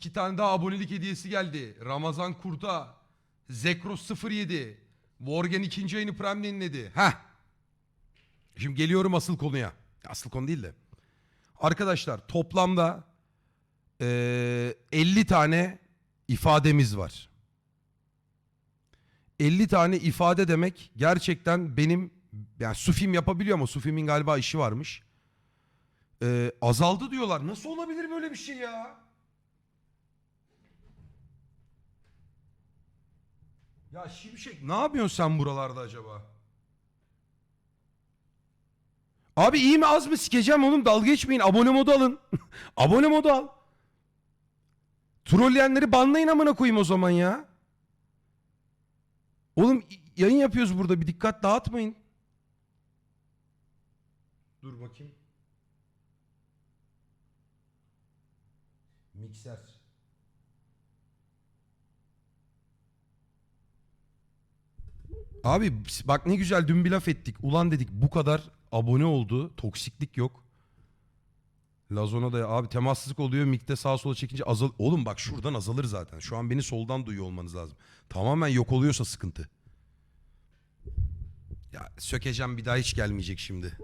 iki tane daha abonelik hediyesi geldi. Ramazan Kurt'a. Zekros 07. Worgen ikinci ayını Prime yeniledi. Heh. Şimdi geliyorum asıl konuya. Asıl konu değil de. Arkadaşlar toplamda eee, 50 tane ifademiz var. 50 tane ifade demek gerçekten benim yani Sufim yapabiliyor ama Sufim'in galiba işi varmış. Ee, azaldı diyorlar. Nasıl olabilir böyle bir şey ya? Ya Şimşek ne yapıyorsun sen buralarda acaba? Abi iyi mi az mı sikeceğim oğlum dalga geçmeyin abone modu alın. abone modu al. Trolleyenleri banlayın amına koyayım o zaman ya. Oğlum yayın yapıyoruz burada bir dikkat dağıtmayın. Dur bakayım. Mikser. Abi bak ne güzel dün bir laf ettik. Ulan dedik bu kadar abone oldu. Toksiklik yok. Lazona da abi temassızlık oluyor. Mikte sağa sola çekince azal... Oğlum bak şuradan azalır zaten. Şu an beni soldan duyuyor olmanız lazım. Tamamen yok oluyorsa sıkıntı. Ya sökeceğim bir daha hiç gelmeyecek şimdi.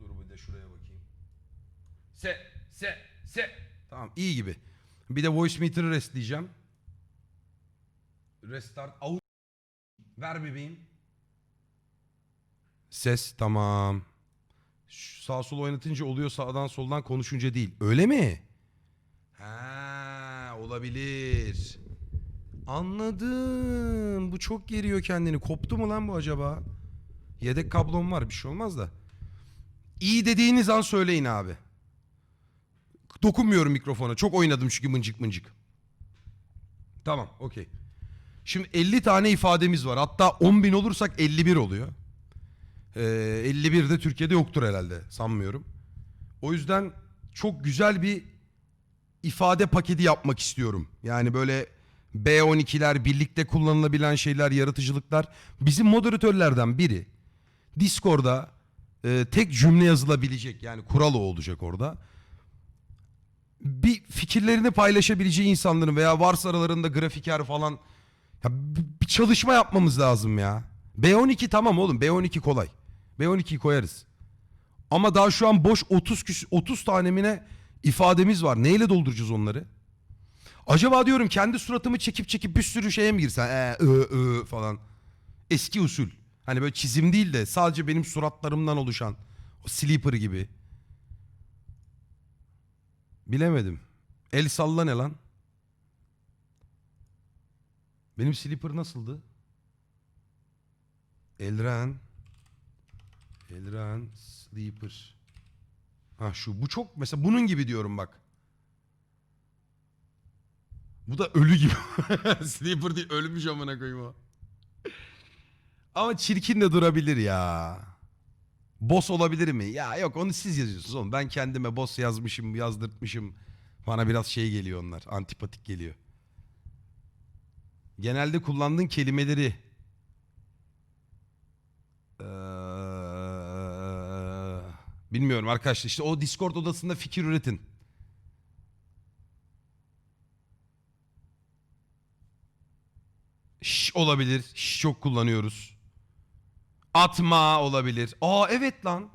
Dur bir de şuraya bakayım. Se, se, se. Tamam iyi gibi. Bir de voice meter'ı restleyeceğim. Restart. Au. Ver bebeğim. Ses tamam. Şu sağ sol oynatınca oluyor sağdan soldan konuşunca değil. Öyle mi? Ha olabilir. Anladım. Bu çok geriyor kendini. Koptu mu lan bu acaba? Yedek kablom var bir şey olmaz da. İyi dediğiniz an söyleyin abi. Dokunmuyorum mikrofona. Çok oynadım çünkü mıncık mıncık. Tamam okey. Şimdi 50 tane ifademiz var. Hatta 10 bin olursak 51 oluyor. Ee, 51 de Türkiye'de yoktur herhalde sanmıyorum. O yüzden çok güzel bir ifade paketi yapmak istiyorum. Yani böyle B12'ler, birlikte kullanılabilen şeyler, yaratıcılıklar. Bizim moderatörlerden biri Discord'da e, tek cümle yazılabilecek yani kural o olacak orada. Bir fikirlerini paylaşabileceği insanların veya varsa aralarında grafiker falan ya bir çalışma yapmamız lazım ya. B12 tamam oğlum B12 kolay. B12'yi koyarız. Ama daha şu an boş 30 küs 30 tanemine ifademiz var. Neyle dolduracağız onları? Acaba diyorum kendi suratımı çekip çekip bir sürü şeye mi girsen? Ee, ı, ı falan. Eski usul. Hani böyle çizim değil de sadece benim suratlarımdan oluşan. O sleeper gibi. Bilemedim. El salla ne lan? Benim sleeper nasıldı? Elren. Elren sleeper. Ha şu bu çok mesela bunun gibi diyorum bak. Bu da ölü gibi. sleeper değil ölmüş amına koyayım o. Ama çirkin de durabilir ya. Boss olabilir mi? Ya yok onu siz yazıyorsunuz oğlum. Ben kendime boss yazmışım, yazdırtmışım. Bana biraz şey geliyor onlar. Antipatik geliyor. Genelde kullandığın kelimeleri Ee, bilmiyorum arkadaşlar. İşte o Discord odasında fikir üretin. Şş olabilir. Şş çok kullanıyoruz. Atma olabilir. Aa evet lan.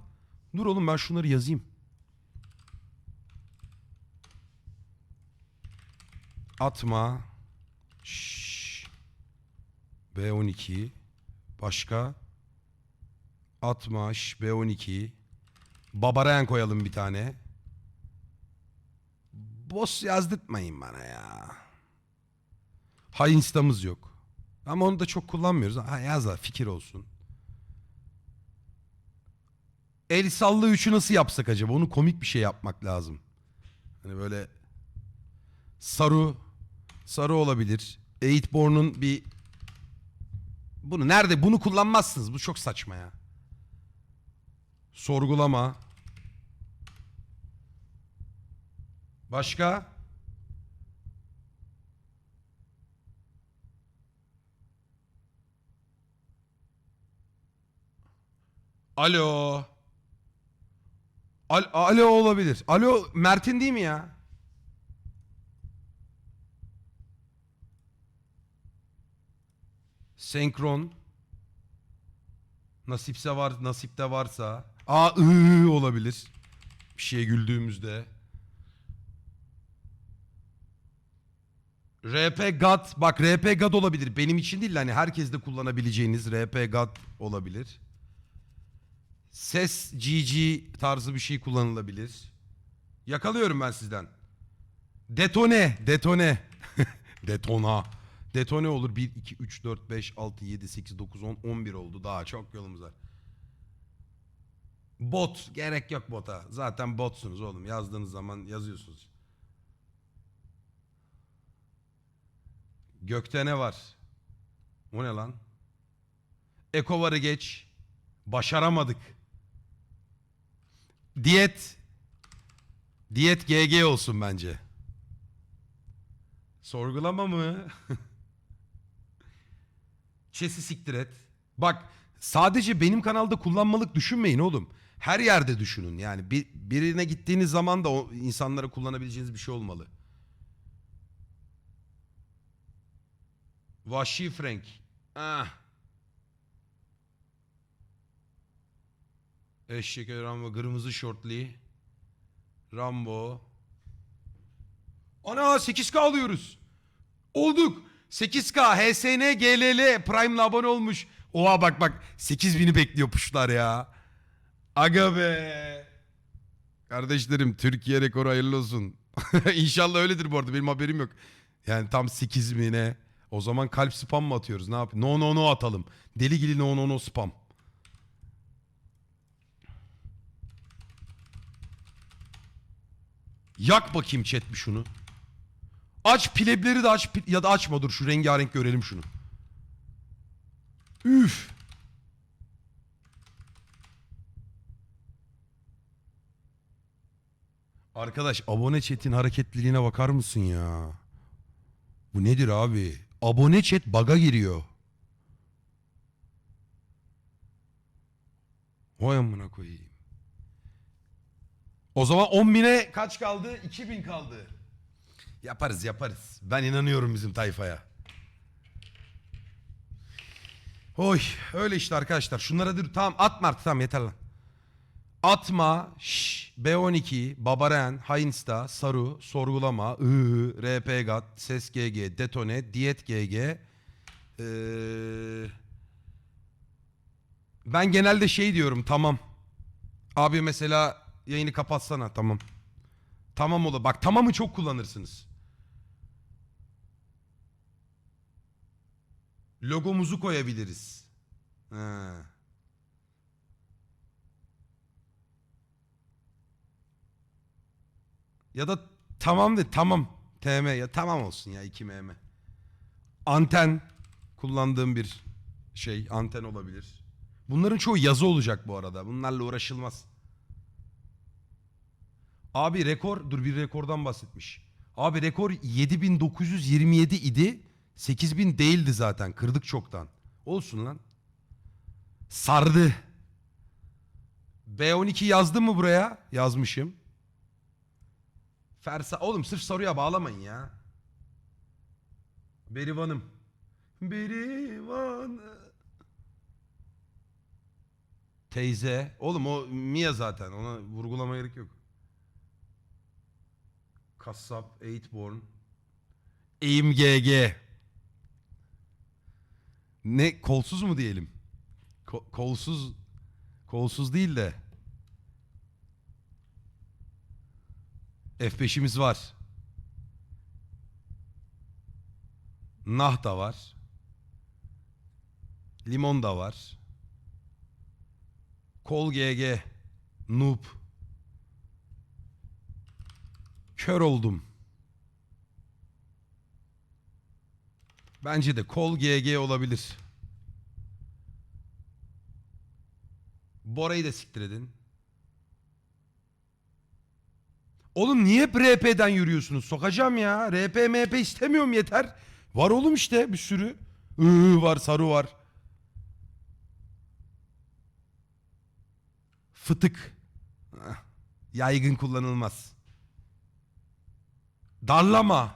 Dur oğlum ben şunları yazayım. Atma. Şş. B12. Başka. Atma. Şş. B12. Babarayan koyalım bir tane. Boss yazdırtmayın bana ya. Ha instamız yok. Ama onu da çok kullanmıyoruz. Ha yaz da fikir olsun. El sallı üçü nasıl yapsak acaba? Onu komik bir şey yapmak lazım. Hani böyle Saru Saru olabilir. Eightborn'un bir bunu nerede? Bunu kullanmazsınız. Bu çok saçma ya. Sorgulama. Başka? Alo. Al- Alo olabilir. Alo Mert'in değil mi ya? Senkron. Nasipse var, nasipte varsa. Aa olabilir. Bir şeye güldüğümüzde. RP God. Bak RP God olabilir. Benim için değil de hani herkes de kullanabileceğiniz RP God olabilir. Ses GG tarzı bir şey kullanılabilir. Yakalıyorum ben sizden. Detone, detone. Detona. Detone olur. 1, 2, 3, 4, 5, 6, 7, 8, 9, 10, 11 oldu. Daha çok yolumuz var. Bot. Gerek yok bota. Zaten botsunuz oğlum. Yazdığınız zaman yazıyorsunuz. Gökte ne var? O ne lan? Ekovarı geç. Başaramadık. Diyet. Diyet GG olsun bence. Sorgulama mı? Çesi siktir et. Bak sadece benim kanalda kullanmalık düşünmeyin oğlum. Her yerde düşünün. Yani bir, birine gittiğiniz zaman da o insanlara kullanabileceğiniz bir şey olmalı. Vahşi Frank. Ah. Eşek Rambo, kırmızı şortli. Rambo. Ana 8K alıyoruz. Olduk. 8K HSN GLL Prime'la abone olmuş. Oha bak bak 8000'i bekliyor puşlar ya. Aga be. Kardeşlerim Türkiye rekoru hayırlı olsun. İnşallah öyledir bu arada benim haberim yok. Yani tam 8000'e. O zaman kalp spam mı atıyoruz ne yapayım? No no no atalım. Deli gibi no no no spam. Yak bakayım chat bir şunu. Aç plebleri de aç ya da açma dur şu rengarenk görelim şunu. Üf. Arkadaş abone chat'in hareketliliğine bakar mısın ya? Bu nedir abi? Abone chat baga giriyor. Vay amına koyayım. O zaman 10 bine kaç kaldı? 2000 kaldı. Yaparız yaparız. Ben inanıyorum bizim tayfaya. Oy öyle işte arkadaşlar. Şunlara dur tamam atma artık tamam yeter lan. Atma, şş, B12, Babaren, Hainsta, Saru, Sorgulama, I, RPGAT, Ses GG, Detone, Diyet GG. Ee, ben genelde şey diyorum tamam. Abi mesela yayını kapatsana tamam. Tamam olur. Bak tamamı çok kullanırsınız. Logomuzu koyabiliriz. Ha. Ya da tamam de tamam. TM ya tamam olsun ya 2 mm. Anten kullandığım bir şey anten olabilir. Bunların çoğu yazı olacak bu arada. Bunlarla uğraşılmaz. Abi rekor dur bir rekordan bahsetmiş. Abi rekor 7927 idi. 8000 değildi zaten. Kırdık çoktan. Olsun lan. Sardı. B12 yazdım mı buraya? Yazmışım. Fersa oğlum sırf soruya bağlamayın ya. Berivan'ım. Berivan. Teyze. Oğlum o Mia zaten. Ona vurgulama gerek yok. Kassap, Eightborn. Eğim GG. Ne kolsuz mu diyelim? Ko- kolsuz kolsuz değil de. F5'imiz var. Nah da var. Limon da var. Kol GG. Noob. Kör oldum. Bence de kol GG olabilir. Bora'yı da siktir edin. Oğlum niye hep RP'den yürüyorsunuz? Sokacağım ya. RP MP istemiyorum yeter. Var oğlum işte bir sürü. Iı var, sarı var. Fıtık. Yaygın kullanılmaz. Darlama.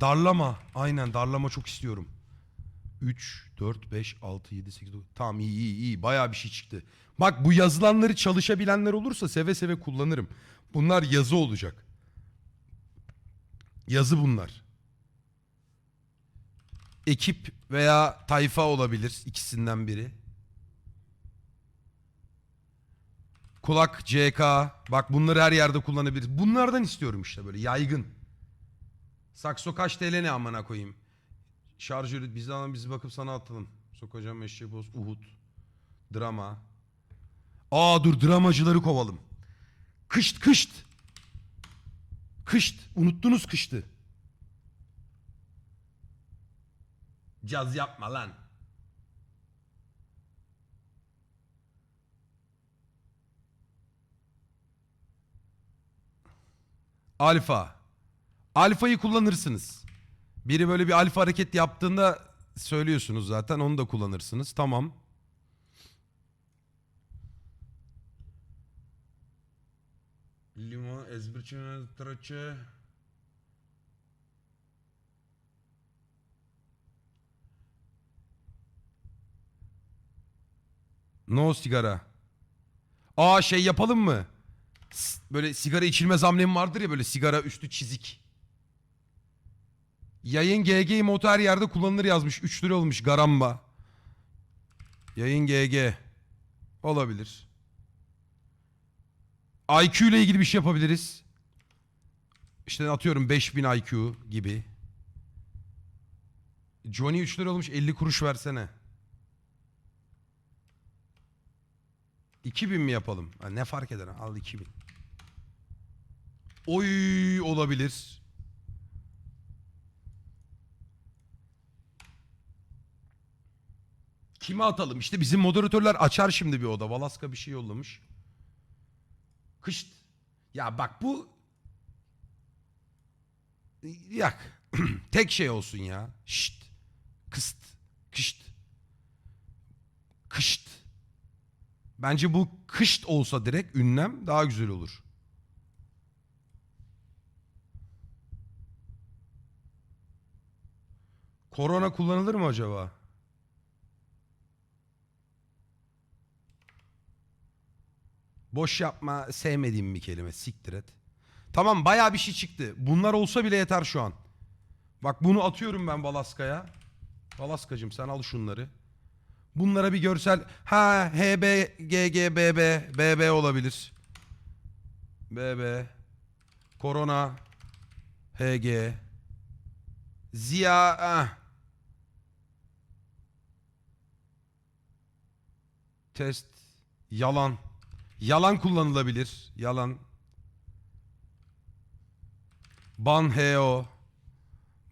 Darlama. Aynen darlama çok istiyorum. 3, 4, 5, 6, 7, 8, 9. Tamam iyi iyi iyi. Bayağı bir şey çıktı. Bak bu yazılanları çalışabilenler olursa seve seve kullanırım. Bunlar yazı olacak. Yazı bunlar. Ekip veya tayfa olabilir ikisinden biri. Kulak, CK. Bak bunları her yerde kullanabiliriz. Bunlardan istiyorum işte böyle yaygın. Sakso kaç TL ne amına koyayım. Şarjörü biz alalım biz bakıp sana atalım. Sokacağım eşeği boz. Uhud. Drama. Aa dur dramacıları kovalım. Kışt kışt. Kışt. Unuttunuz kıştı. Caz yapma lan. Alfa. Alfayı kullanırsınız. Biri böyle bir alfa hareket yaptığında söylüyorsunuz zaten onu da kullanırsınız. Tamam. Limon, ezberçe, traçe. No sigara. Aa şey yapalım mı? Böyle sigara içilmez amblemi vardır ya böyle sigara üstü çizik. Yayın GG motor her yerde kullanılır yazmış. 3 lira olmuş garamba. Yayın GG. Olabilir. IQ ile ilgili bir şey yapabiliriz. İşte atıyorum 5000 IQ gibi. Johnny 3 lira olmuş 50 kuruş versene. 2000 mi yapalım? Ha, ne fark eder? Al 2000. Oy olabilir. Kime atalım? İşte bizim moderatörler açar şimdi bir oda. Valaska bir şey yollamış. Kışt. Ya bak bu... Yak. Tek şey olsun ya. Şşt. Kıst. Kışt. Kışt. Bence bu kışt olsa direkt ünlem daha güzel olur. Korona kullanılır mı acaba? Boş yapma sevmediğim bir kelime siktir et. Tamam bayağı bir şey çıktı. Bunlar olsa bile yeter şu an. Bak bunu atıyorum ben Balaska'ya. Balaskacım sen al şunları. Bunlara bir görsel ha HB GG BB BB olabilir. BB Korona HG Ziya ah. Test yalan yalan kullanılabilir yalan ban HO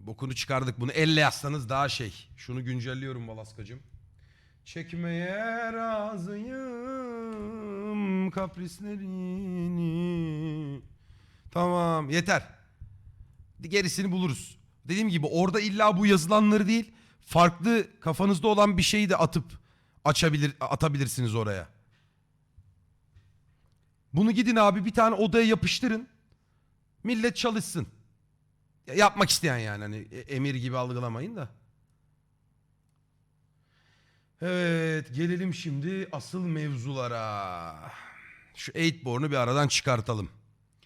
bokunu çıkardık bunu elle yazsanız daha şey şunu güncelliyorum Balaskacım Çekmeye razıyım kaprislerini. Tamam yeter. Gerisini buluruz. Dediğim gibi orada illa bu yazılanları değil farklı kafanızda olan bir şeyi de atıp açabilir atabilirsiniz oraya. Bunu gidin abi bir tane odaya yapıştırın. Millet çalışsın. Ya Yapmak isteyen yani hani e- emir gibi algılamayın da. Evet gelelim şimdi asıl mevzulara. Şu 8born'u bir aradan çıkartalım.